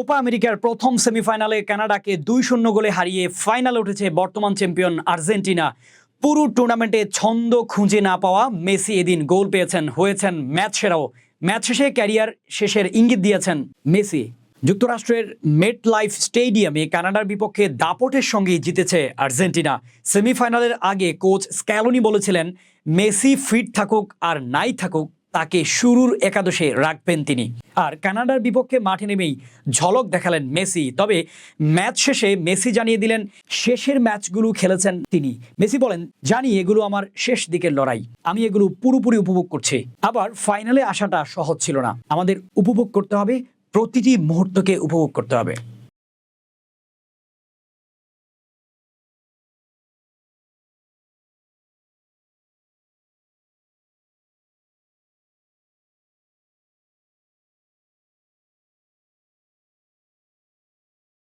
Copa আমেরিকার প্রথম সেমিফাইনালে কানাডাকে দুই শূন্য গোলে হারিয়ে ফাইনালে উঠেছে বর্তমান চ্যাম্পিয়ন আর্জেন্টিনা। পুরো টুর্নামেন্টে ছন্দ খুঁজে না পাওয়া মেসি এদিন গোল পেয়েছেন, হয়েছেন ম্যাচ সেরাও। ম্যাচ শেষে ক্যারিয়ার শেষের ইঙ্গিত দিয়েছেন মেসি। যুক্তরাষ্ট্রের মেট লাইফ স্টেডিয়ামে কানাডার বিপক্ষে দাপটের সঙ্গে জিতেছে আর্জেন্টিনা। সেমিফাইনালের আগে কোচ স্ক্যালোনি বলেছিলেন, মেসি ফিট থাকুক আর নাই থাকুক তাকে শুরুর একাদশে রাখবেন তিনি। আর কানাডার বিপক্ষে মাঠে নেমেই ঝলক দেখালেন মেসি, তবে ম্যাচ শেষে মেসি জানিয়ে দিলেন, শেষের ম্যাচগুলো খেলেছেন তিনি। মেসি বলেন, জানি এগুলো আমার শেষ দিকের লড়াই। আমি এগুলো পুরোপুরি উপভোগ করছি। আবার ফাইনালে আসাটা সহজ ছিল না। আমাদের উপভোগ করতে হবে, প্রতিটি মুহূর্তকে উপভোগ করতে হবে।